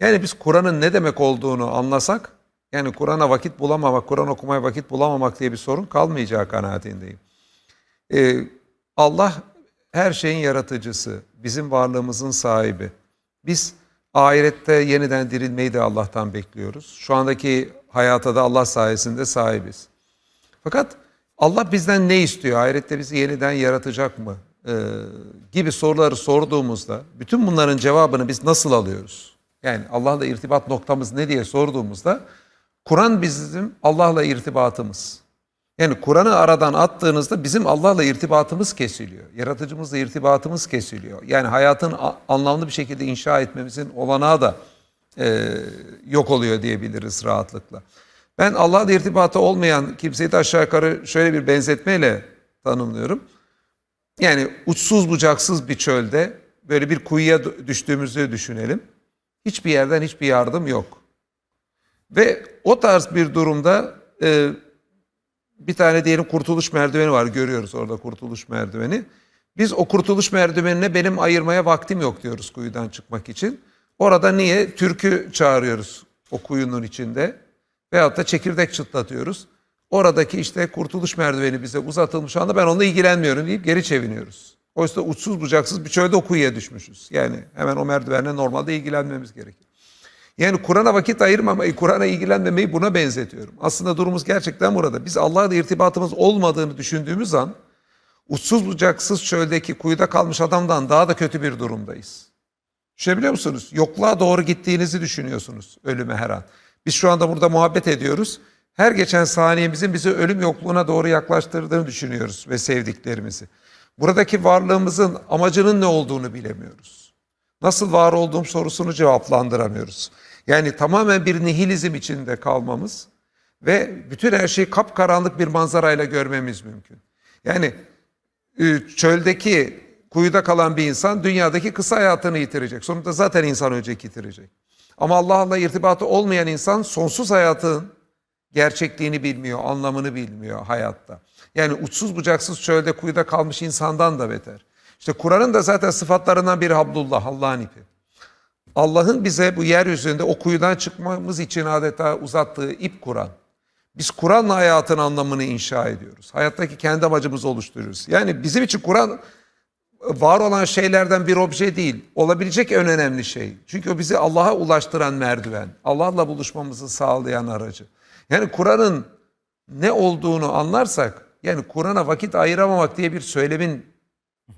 Yani biz Kur'an'ın ne demek olduğunu anlasak, yani Kur'an'a vakit bulamamak, Kur'an okumaya vakit bulamamak diye bir sorun kalmayacağı kanaatindeyim. Ee, Allah her şeyin yaratıcısı, bizim varlığımızın sahibi. Biz ahirette yeniden dirilmeyi de Allah'tan bekliyoruz. Şu andaki hayata da Allah sayesinde sahibiz. Fakat Allah bizden ne istiyor? Ahirette bizi yeniden yaratacak mı? Ee, gibi soruları sorduğumuzda bütün bunların cevabını biz nasıl alıyoruz? Yani Allah'la irtibat noktamız ne diye sorduğumuzda Kur'an bizim Allah'la irtibatımız. Yani Kur'an'ı aradan attığınızda bizim Allah'la irtibatımız kesiliyor. Yaratıcımızla irtibatımız kesiliyor. Yani hayatın anlamlı bir şekilde inşa etmemizin olanağı da e, yok oluyor diyebiliriz rahatlıkla. Ben Allah'la irtibatı olmayan kimseyi de aşağı yukarı şöyle bir benzetmeyle tanımlıyorum. Yani uçsuz bucaksız bir çölde böyle bir kuyuya düştüğümüzü düşünelim. Hiçbir yerden hiçbir yardım yok. Ve o tarz bir durumda e, bir tane diyelim kurtuluş merdiveni var. Görüyoruz orada kurtuluş merdiveni. Biz o kurtuluş merdivenine benim ayırmaya vaktim yok diyoruz kuyudan çıkmak için. Orada niye? Türkü çağırıyoruz o kuyunun içinde. Veyahut da çekirdek çıtlatıyoruz. Oradaki işte kurtuluş merdiveni bize uzatılmış anda ben onunla ilgilenmiyorum deyip geri çeviriyoruz. Oysa uçsuz bucaksız bir çölde kuyuya düşmüşüz. Yani hemen o merdivenle normalde ilgilenmemiz gerekir. Yani Kur'an'a vakit ayırmamayı, Kur'an'a ilgilenmemeyi buna benzetiyorum. Aslında durumumuz gerçekten burada. Biz Allah'la irtibatımız olmadığını düşündüğümüz an uçsuz bucaksız çöldeki kuyuda kalmış adamdan daha da kötü bir durumdayız. Düşünebiliyor musunuz? Yokluğa doğru gittiğinizi düşünüyorsunuz ölüme her an. Biz şu anda burada muhabbet ediyoruz. Her geçen saniyemizin bizi ölüm yokluğuna doğru yaklaştırdığını düşünüyoruz ve sevdiklerimizi. Buradaki varlığımızın amacının ne olduğunu bilemiyoruz. Nasıl var olduğum sorusunu cevaplandıramıyoruz. Yani tamamen bir nihilizm içinde kalmamız ve bütün her şeyi kapkaranlık bir manzarayla görmemiz mümkün. Yani e, çöldeki kuyuda kalan bir insan dünyadaki kısa hayatını yitirecek. Sonunda zaten insan ölecek yitirecek. Ama Allah'la irtibatı olmayan insan sonsuz hayatın gerçekliğini bilmiyor, anlamını bilmiyor hayatta. Yani uçsuz bucaksız çölde kuyuda kalmış insandan da beter. İşte Kur'an'ın da zaten sıfatlarından biri Abdullah, Allah'ın ipi. Allah'ın bize bu yeryüzünde o kuyudan çıkmamız için adeta uzattığı ip Kur'an. Biz Kur'an'la hayatın anlamını inşa ediyoruz. Hayattaki kendi amacımızı oluşturuyoruz. Yani bizim için Kur'an var olan şeylerden bir obje değil. Olabilecek en önemli şey. Çünkü o bizi Allah'a ulaştıran merdiven. Allah'la buluşmamızı sağlayan aracı. Yani Kur'an'ın ne olduğunu anlarsak, yani Kur'an'a vakit ayıramamak diye bir söylemin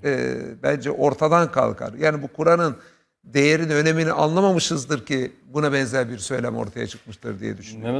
e, bence ortadan kalkar. Yani bu Kur'an'ın değerini, önemini anlamamışızdır ki buna benzer bir söylem ortaya çıkmıştır diye düşünüyorum. Mehmet